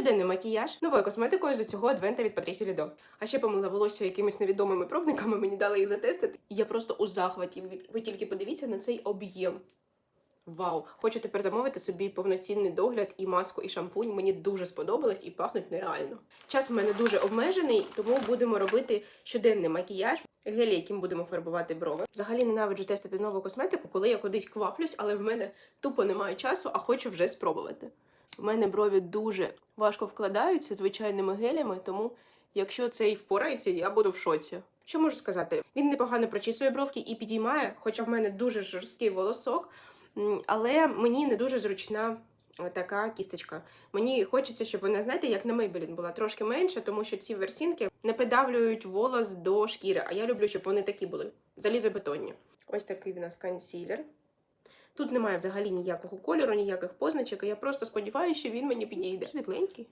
щоденний макіяж новою косметикою з цього адвента від Патрісі Лідо. А ще помила волосся якимись невідомими пробниками, мені дали їх затестити. І я просто у захваті. Ви- тільки подивіться на цей об'єм. Вау! Хочу тепер замовити собі повноцінний догляд і маску, і шампунь. Мені дуже сподобалось і пахнуть нереально. Час у мене дуже обмежений, тому будемо робити щоденний макіяж. Гель, яким будемо фарбувати брови. Взагалі ненавиджу тестити нову косметику, коли я кудись кваплюсь, але в мене тупо немає часу, а хочу вже спробувати. У мене брові дуже важко вкладаються звичайними гелями, тому якщо цей впорається, я буду в шоці. Що можу сказати? Він непогано прочісує бровки і підіймає, хоча в мене дуже жорсткий волосок, але мені не дуже зручна така кісточка. Мені хочеться, щоб вона, знаєте, як на Maybelline була трошки менша, тому що ці версінки не придавлюють волос до шкіри. А я люблю, щоб вони такі були залізобетонні. Ось такий в нас консілер. Тут немає взагалі ніякого кольору, ніяких позначок. і Я просто сподіваюся, що він мені підійде. Світленький.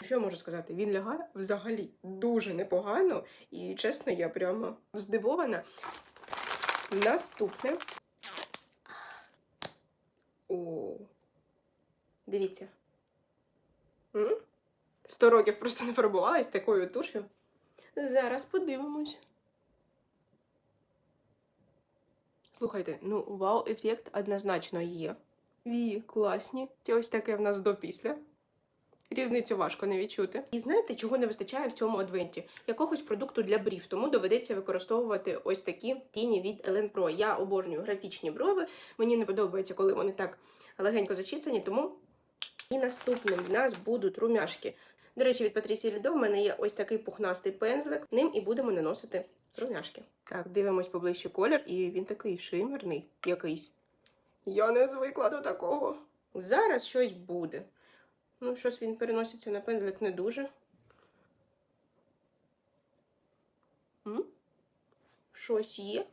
Що я можу сказати? Він лягає взагалі дуже непогано, і чесно, я прямо здивована. Наступне. О, дивіться. Сто років просто не фарбувалась такою туш'ю. Зараз подивимось. Слухайте, ну вау-ефект однозначно є. Вії класні. Ці ось таке в нас до-після. Різницю важко не відчути. І знаєте, чого не вистачає в цьому адвенті? Якогось продукту для брів, тому доведеться використовувати ось такі тіні від Ellen Pro. Я обожнюю графічні брови. Мені не подобається, коли вони так легенько зачісані, тому і наступним в нас будуть румяшки. До речі, від Патрісії Лідо в мене є ось такий пухнастий пензлик. Ним і будемо наносити румяшки. Так, дивимось поближче колір, і він такий шимерний якийсь. Я не звикла до такого. Зараз щось буде. Ну, щось він переноситься на пензлик не дуже. М? Щось є.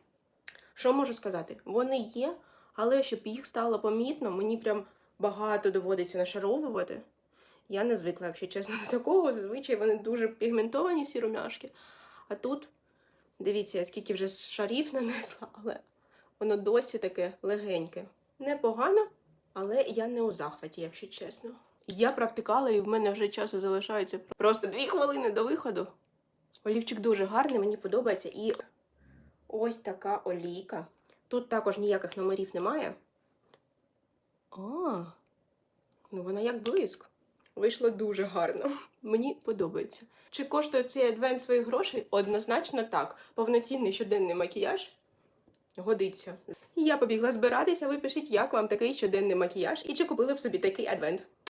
Що можу сказати? Вони є, але щоб їх стало помітно, мені прям багато доводиться нашаровувати. Я не звикла, якщо чесно, до такого. Зазвичай вони дуже пігментовані, всі румяшки. А тут, дивіться, я скільки вже шарів нанесла, але воно досі таке легеньке. Непогано, але я не у захваті, якщо чесно. Я провтикала, і в мене вже часу залишається просто дві хвилини до виходу. Олівчик дуже гарний, мені подобається. І ось така олійка. Тут також ніяких номерів немає. А, ну вона як блиск. Вийшло дуже гарно. Мені подобається. Чи коштує цей адвент своїх грошей? Однозначно так. Повноцінний щоденний макіяж годиться. Я побігла збиратися. Ви пишіть, як вам такий щоденний макіяж і чи купили б собі такий адвент.